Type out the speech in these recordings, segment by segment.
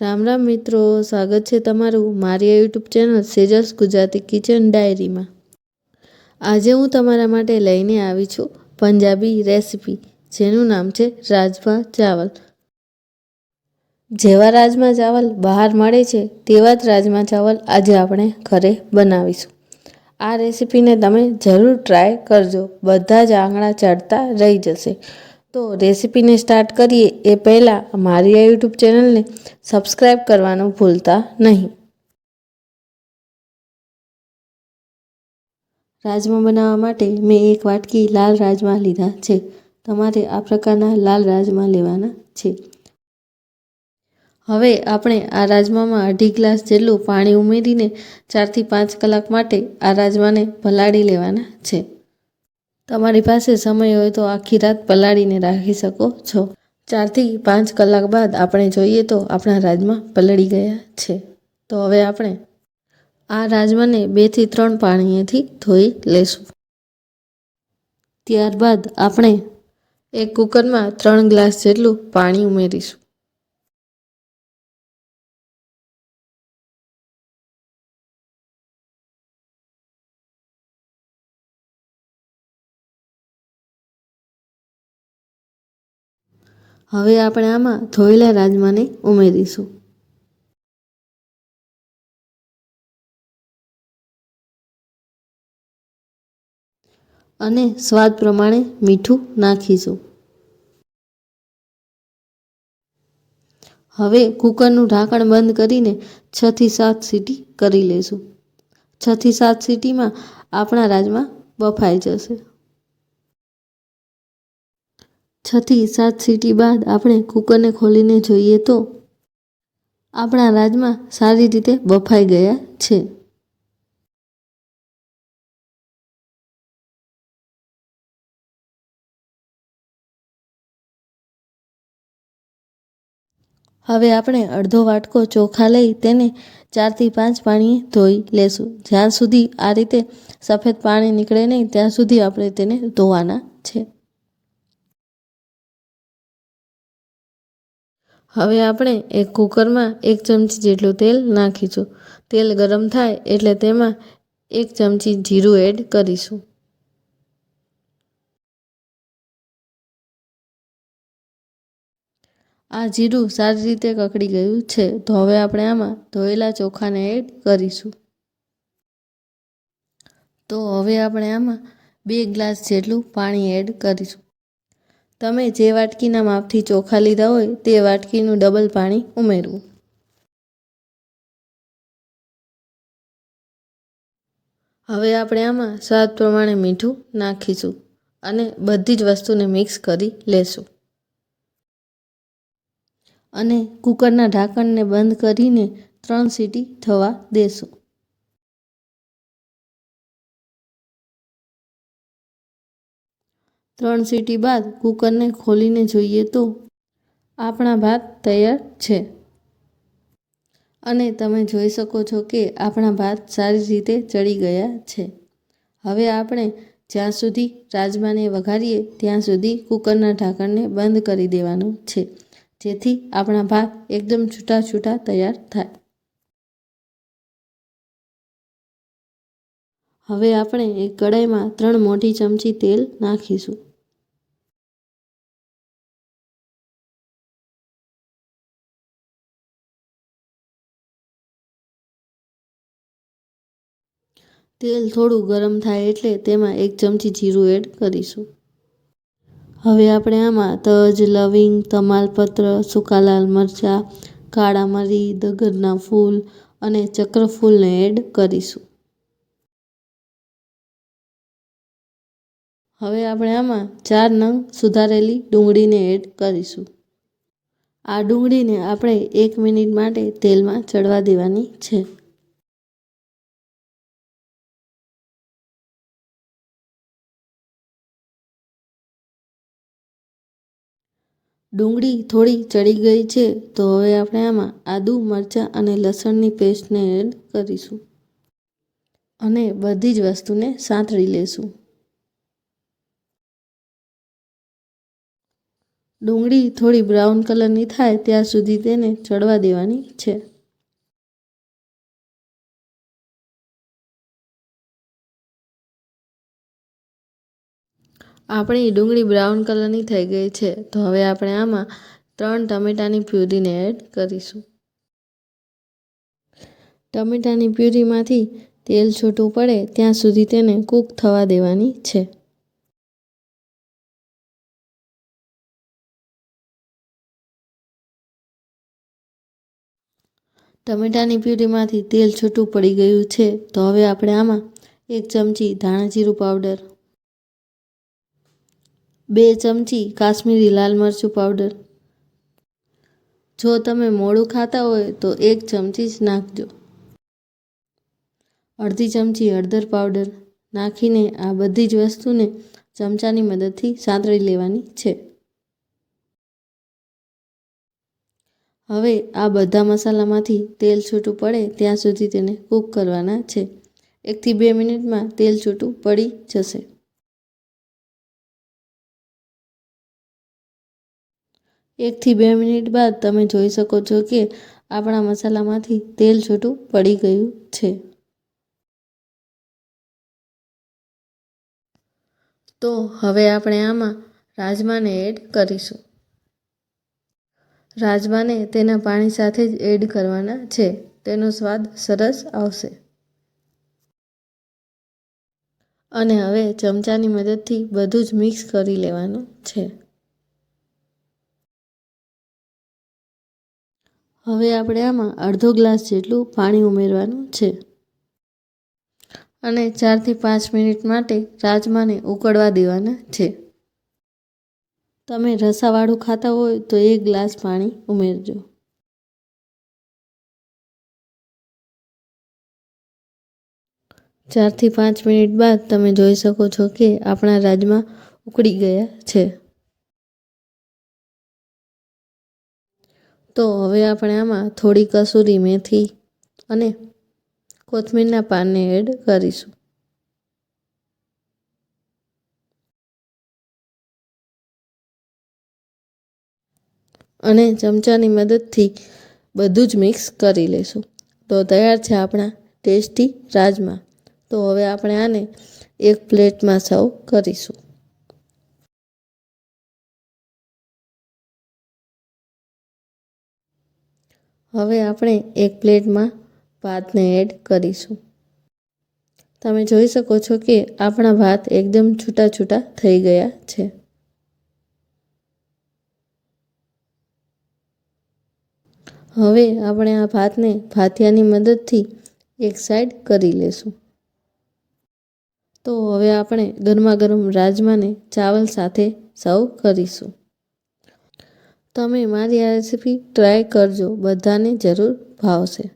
રામ રામ મિત્રો, સ્વાગત છે તમારું મારી YouTube channel Sejas Gujarati kitchen ડાયરીમાં. આજે હું તમારા માટે લઈને આવી છું પંજાબી રેસિપી, જેનું નામ છે રાજમા ચાવલ. જેવા રાજમા ચાવલ બહાર મળે છે, તેવા જ રાજમા ચાવલ આજે આપણે ઘરે બનાવીશું. આ રેસીપીને તમે જરૂર ટ્રાય કરજો, બધા જ આંગણા ચડતા રહી જશે. તો રેસીપીને સ્ટાર્ટ કરીએ એ પહેલાં મારી આ યુટ્યુબ ચેનલને સબસ્ક્રાઈબ કરવાનું ભૂલતા નહીં. રાજમા બનાવવા માટે મેં એક વાટકી લાલ રાજમા લીધા છે. તમારે આ પ્રકારના લાલ રાજમા લેવાના છે. હવે આપણે આ રાજમામાં અઢી ગ્લાસ જેટલું પાણી ઉમેરીને ચારથી પાંચ કલાક માટે આ રાજમાને ભલાડી લેવાના છે. તમારી પાસે સમય હોય તો આખી રાત પલાળીને રાખી શકો છો. ચારથી પાંચ કલાક બાદ આપણે જોઈએ તો આપણા રાજમા પલળી ગયા છે. તો હવે આપણે આ રાજમાને બેથી ત્રણ પાણીએથી ધોઈ લેશું. ત્યારબાદ આપણે એક કુકરમાં ત્રણ ગ્લાસ જેટલું પાણી ઉમેરીશું. હવે આપણે આમાં ધોયેલા રાજમાને ઉમેરીશું. અને સ્વાદ પ્રમાણે મીઠું નાખીશું. હવે કુકરનું ઢાંકણ બંધ કરીને છથી સાત સીટી કરી લઈશું. છથી સાત સીટીમાં આપણા રાજમા બફાઈ જશે. છથી સાત સીટી બાદ આપણે કુકરને ખોલીને જોઈએ તો આપણા રાજમા સારી રીતે બફાઈ ગયા છે. હવે આપણે અડધો વાટકો ચોખા લઈ તેને ચારથી પાંચ પાણીએ ધોઈ લેશું. જ્યાં સુધી આ રીતે સફેદ પાણી નીકળે નહીં, ત્યાં સુધી આપણે તેને ધોવાના છે. હવે આપણે એક કુકરમાં એક ચમચી જેટલું તેલ નાખીશું. તેલ ગરમ થાય એટલે તેમાં એક ચમચી જીરું એડ કરીશું. આ જીરું સારી રીતે કકડી ગયું છે, તો હવે આપણે આમાં ધોયેલા ચોખાને એડ કરીશું. તો હવે આપણે આમાં બે ગ્લાસ જેટલું પાણી એડ કરીશું. તમે જે વાટકીના માપથી ચોખા લીધા હોય તે વાટકીનું ડબલ પાણી ઉમેરવું. હવે આપણે આમાં સ્વાદ પ્રમાણે મીઠું નાખીશું અને બધી જ વસ્તુને મિક્સ કરી લેશું. અને કુકરના ઢાંકણને બંધ કરીને ત્રણ સીટી થવા દેશું. ત્રણ સીટી બાદ કુકરને ખોલીને જોઈએ તો આપણા ભાત તૈયાર છે. અને તમે જોઈ શકો છો કે આપણા ભાત સારી રીતે ચડી ગયા છે. હવે આપણે જ્યાં સુધી રાજમાને વઘારીએ ત્યાં સુધી કુકરના ઢાંકણને બંધ કરી દેવાનું છે, જેથી આપણા ભાત એકદમ છૂટા છૂટા તૈયાર થાય. હવે આપણે એક કડાઈમાં ત્રણ મોટી ચમચી તેલ નાખીશું. તેલ થોડું ગરમ થાય એટલે તેમાં એક ચમચી જીરું એડ કરીશું. હવે આપણે આમાં તજ, લવિંગ, તમાલપત્ર સૂકા લાલ મરચાં, કાળા મરી, દગરના ફૂલ અને ચક્રફૂલને એડ કરીશું. હવે આપણે આમાં ચાર નંગ સુધારેલી ડુંગળીને એડ કરીશું. આ ડુંગળીને આપણે એક મિનિટ માટે તેલમાં ચડવા દેવાની છે. ડુંગળી થોડી ચડી ગઈ છે, તો હવે આપણે આમાં આદુ, મરચાં અને લસણની પેસ્ટને એડ કરીશું. અને બધી જ વસ્તુને સાંતળી લેશું. ડુંગળી થોડી બ્રાઉન કલરની થાય ત્યાં સુધી તેને ચડવા દેવાની છે. આપણી ડુંગળી બ્રાઉન કલરની થઈ ગઈ છે, તો હવે આપણે આમાં ત્રણ ટમેટાની પ્યુરીને એડ કરીશું. ટમેટાની પ્યુરીમાંથી તેલ છૂટું પડે, ત્યાં સુધી તેને કૂક થવા દેવાની છે. ટમેટાની પ્યુરીમાંથી તેલ છૂટું પડી ગયું છે, તો હવે આપણે આમાં એક ચમચી ધાણા જીરું પાવડર બે ચમચી કાશ્મીરી લાલ મરચું પાવડર જો તમે મોડું ખાતા હોય તો એક ચમચી જ નાખજો. અડધી ચમચી હળદર પાવડર નાખીને આ બધી જ વસ્તુને ચમચાની મદદથી સાંતળી લેવાની છે. હવે આ બધા મસાલામાંથી તેલ છૂટું પડે ત્યાં સુધી તેને કૂક કરવાના છે. એકથી બે મિનિટમાં તેલ છૂટું પડી જશે. એકથી બે મિનિટ બાદ તમે જોઈ શકો છો કે આપણા મસાલામાંથી તેલ છૂટું પડી ગયું છે. તો હવે આપણે આમાં રાજમાને એડ કરીશું. રાજમાને તેના પાણી સાથે જ એડ કરવાના છે. તેનો સ્વાદ સરસ આવશે. અને હવે ચમચાની મદદથી બધું જ મિક્સ કરી લેવાનું છે. હવે આપણે આમાં અડધો ગ્લાસ જેટલું પાણી ઉમેરવાનું છે. અને ચારથી પાંચ મિનિટ માટે રાજમાને ઉકળવા દેવાના છે. તમે રસાવાળું ખાતા હોય તો એક ગ્લાસ પાણી ઉમેરજો. ચારથી પાંચ મિનિટ બાદ તમે જોઈ શકો છો કે આપણા રાજમા ઉકળી ગયા છે. તો હવે આપણે આમાં થોડી કસૂરી મેથી અને કોથમીરના પાનને એડ કરીશું. અને ચમચાની મદદથી બધું જ મિક્સ કરી લઈશું. તો તૈયાર છે આપણા ટેસ્ટી રાજમા. તો હવે આપણે આને એક પ્લેટમાં સર્વ કરીશું. હવે આપણે એક પ્લેટમાં ભાતને એડ કરીશું. તમે જોઈ શકો છો કે આપણા ભાત એકદમ છૂટા છૂટા થઈ ગયા છે. હવે આપણે આ ભાતને ભાથિયાની મદદથી એક સાઈડ કરી લેશું. તો હવે આપણે ગરમા ગરમ રાજમાને ચાવલ સાથે સર્વ કરીશું. તમે મારી આ રેસીપી ટ્રાય કરજો, બધાને જરૂર ભાવશે.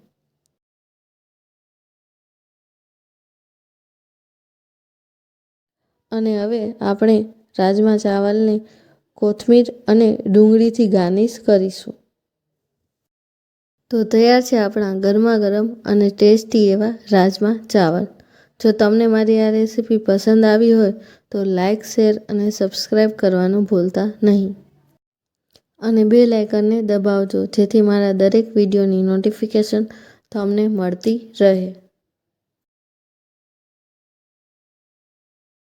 અને હવે આપણે રાજમા ચાવલને કોથમીર અને ડુંગળીથી ગાર્નિશ કરીશું. તો તૈયાર છે આપણા ગરમા ગરમ અને ટેસ્ટી એવા રાજમા ચાવલ. જો તમને મારી આ રેસીપી પસંદ આવી હોય તો લાઇક શેર અને સબસ્ક્રાઈબ કરવાનું ભૂલતા નહીં. અને બે લાઇકનને દબાવજો જેથી મારા દરેક વિડીયોની નોટિફિકેશન તમને મળતી રહે.